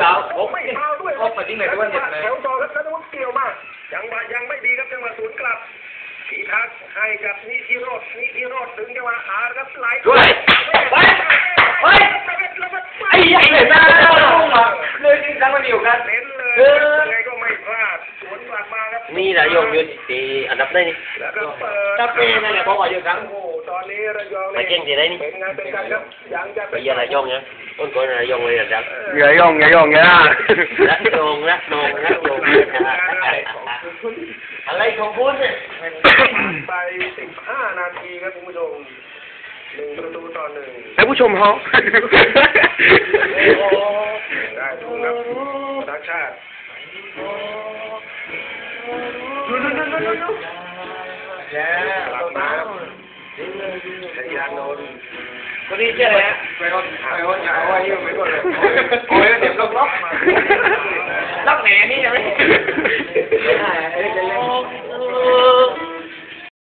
แล้วผมไม่ฟาวด้วยออกมาที่ไหนด้วยเนี่ยแถวต่อครับธนวุฒิเกี่ยวมากจังหวะยังไม่ดีครับจังหวะสวนกลับพีทักษ์ให้กับนิธิโรดนิธิโรดดึงจังหวะอาร์ครับไหลด้วยเฮ้ยเฮ้ยไอ้ใหญ่เลยนะเลยจริงจังมันอยู่กันเน้นเลยเออยังไงก็ไม่พลาดสวนกลับมาครับนี่นายกยืนตีอันดับได้นี่แล้วก็เปิดถ้าเป็นนั่นแหละเพราะว่าอยู่กันโอ้โหตอนนี้ระยอง ไปเก่งที่ไหนนี่เป็นไงเป็นกันครับยังจะไปเยี่ยนายกเนี่ยต้นก่อนนายกเลยอันดับอย่าย่องอย่าย่องอย่ารักโยงรักโยงรักโยงอะไรของคุณเนี่ยไปสิบห้านาทีครับคุณผู้ชมหนึ่งประตูต่อหนึ่งให้ผู้ชมเขาได้ดูครับรักชาติกลับมาครับ ชยานนท์คนนี้ชื่ออะไรฮะไปก่อนไปก่อนอย่าเอาไว้ยู่ไปก่อนเลย